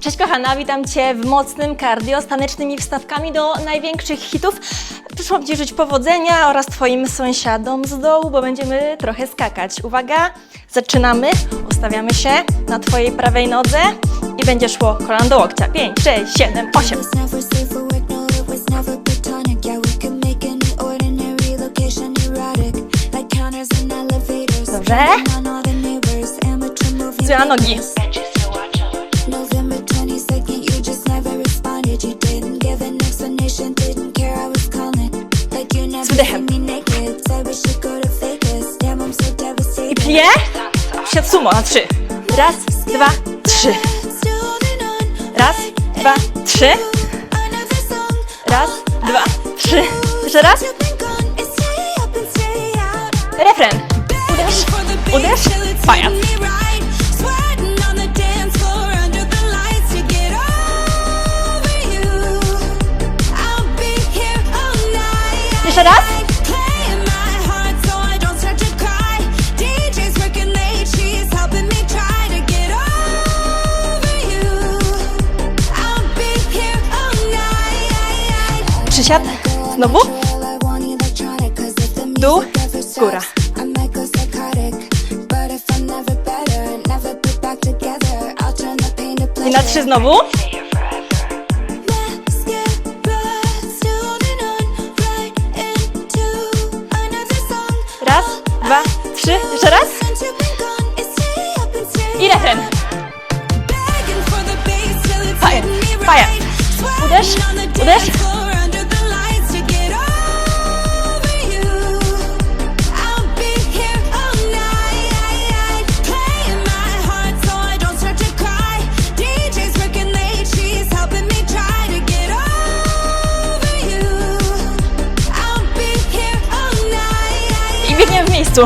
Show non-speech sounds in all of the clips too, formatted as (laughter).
Cześć kochana, witam Cię w mocnym cardio z tanecznymi wstawkami do największych hitów. Przyszłam Ci życzyć powodzenia oraz Twoim sąsiadom z dołu, bo będziemy trochę skakać. Uwaga, zaczynamy. Ustawiamy się na Twojej prawej nodze i będzie szło kolan do łokcia. 5, 6, 7, 8. was never safe plie. Siad sumo na trzy. Raz, dwa, trzy. Raz, dwa, trzy. Raz, dwa, trzy. Jeszcze raz. Refren. Uderz, uderz, pajac. Jeszcze raz. Znowu. Dół, góra. I na trzy znowu. Miejscu.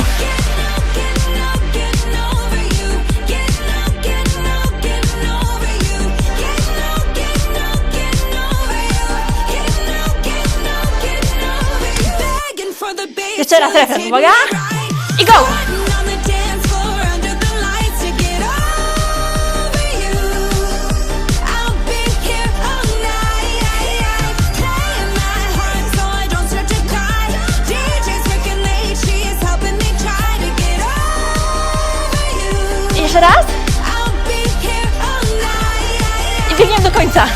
Jeszcze raz refren, uwaga. I go! Jeszcze raz. I biegniemy do końca.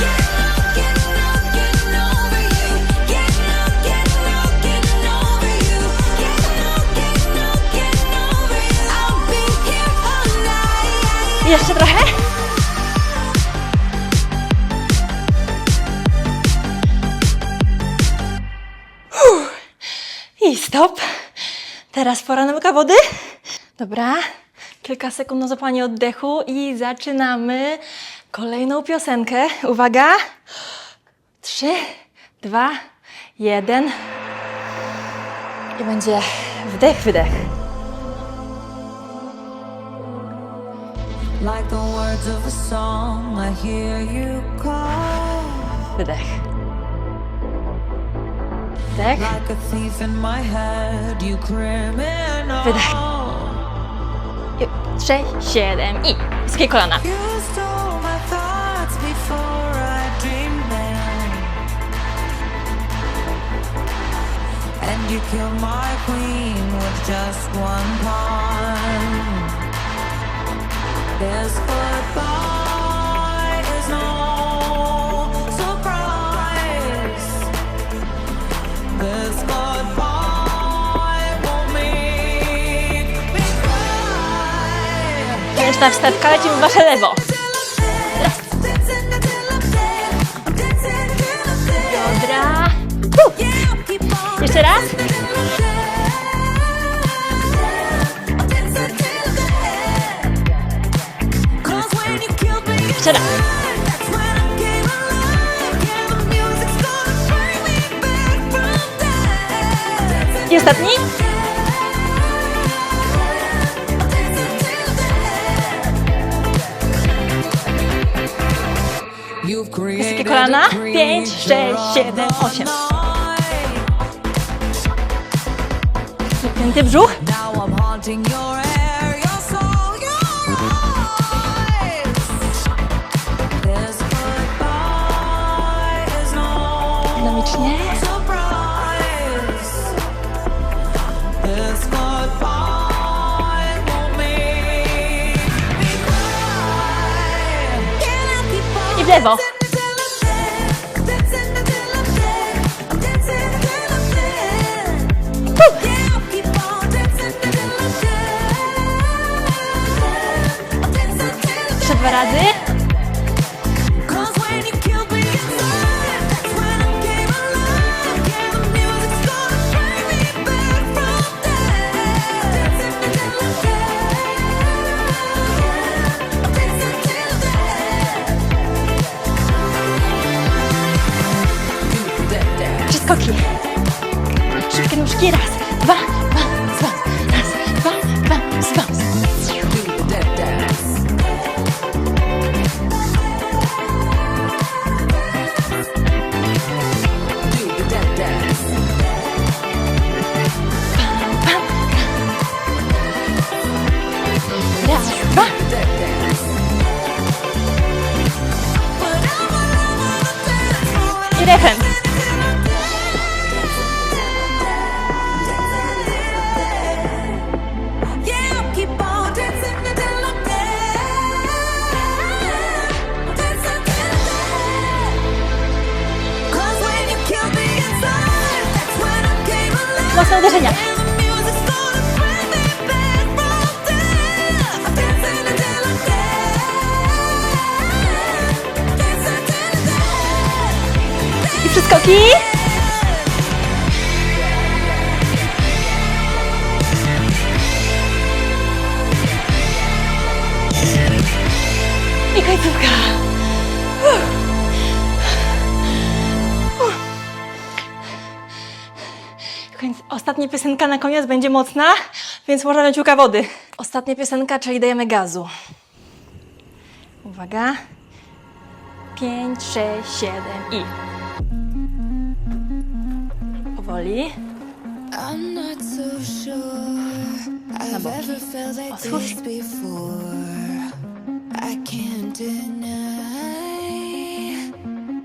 Jeszcze trochę. Uff. I stop. Teraz pora na wody. Dobra. Kilka sekund na złapanie oddechu i zaczynamy kolejną piosenkę. Uwaga. Trzy, dwa, jeden. I będzie wdech, wydech. Like the words of a song, I hear you call. Wydech. Wdech. Like a thief in my head, you criminal. Wydech. 6, 7 i niskie kolana. You killed my queen with just one pawn. There's goodbye. Ręczna wstawka, lecimy w wasze lewo. Dobra. Jeszcze raz. Jeszcze raz. I ostatni. Lekkie kolana. 5, 6, 7, 8. Napięty brzuch. Dynamicznie. I w lewo. Trzy skoki. Szybkie nóżki. Raz, I przeskoki. I końcówka. Uff. Ostatnia piosenka na koniec będzie mocna, więc można wziąć łyka wody. Ostatnia piosenka, czyli dajemy gazu. Uwaga. 5, 6, 7 i. Powoli. I'm not so sure I've boki. ever felt like Otwórz. this before. I can't deny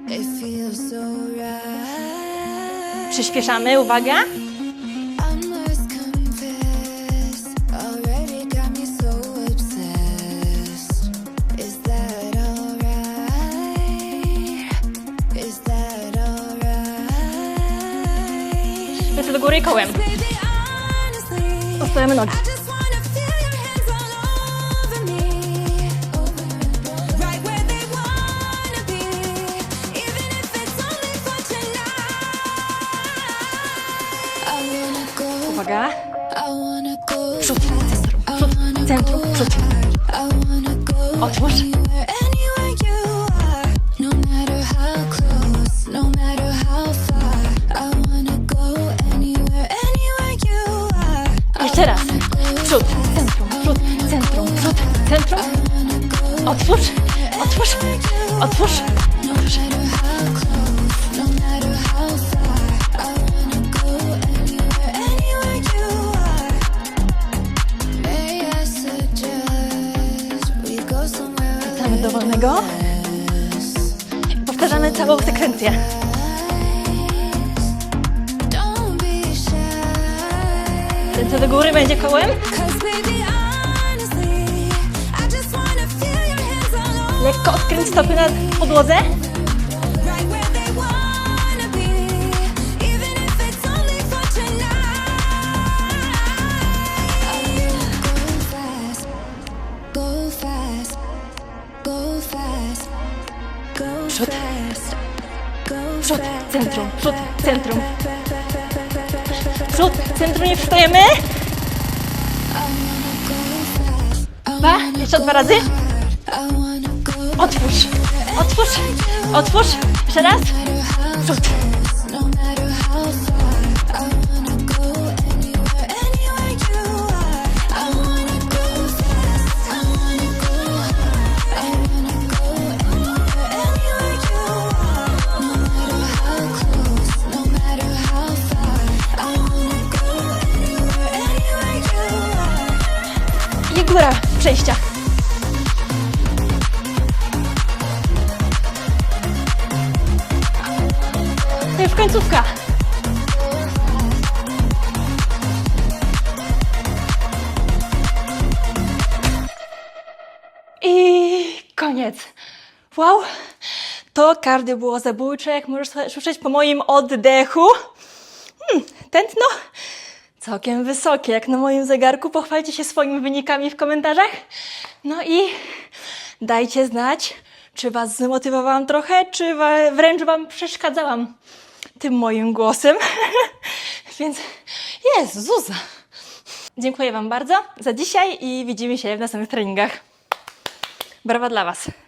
it feels so right. Przyspieszamy, uwaga. Tonight. I wanna go, Uwaga. I wanna go, Przód, centrum, przód, centrum, przód. I Przód, centrum, przód, centrum, przód, centrum. Otwórz, otwórz, otwórz. A Wracamy do wolnego. Powtarzamy całą sekwencję. Ręce do góry będzie kołem. Go fast, go fast, go Przód. Przód, centrum, przód, centrum. Przód, centrum, nie przystajemy. Dwa, jeszcze dwa razy. Otwórz, otwórz, otwórz. Jeszcze raz. Far. I wanna go koniec. Wow, to cardio było zabójcze, jak możesz słyszeć po moim oddechu. Hmm, tętno całkiem wysokie, jak na moim zegarku. Pochwalcie się swoimi wynikami w komentarzach. No i dajcie znać, czy Was zmotywowałam trochę, czy wręcz Wam przeszkadzałam tym moim głosem. (laughs) Więc jest. Dziękuję Wam bardzo za dzisiaj i widzimy się w następnych treningach. Brawa dla Was.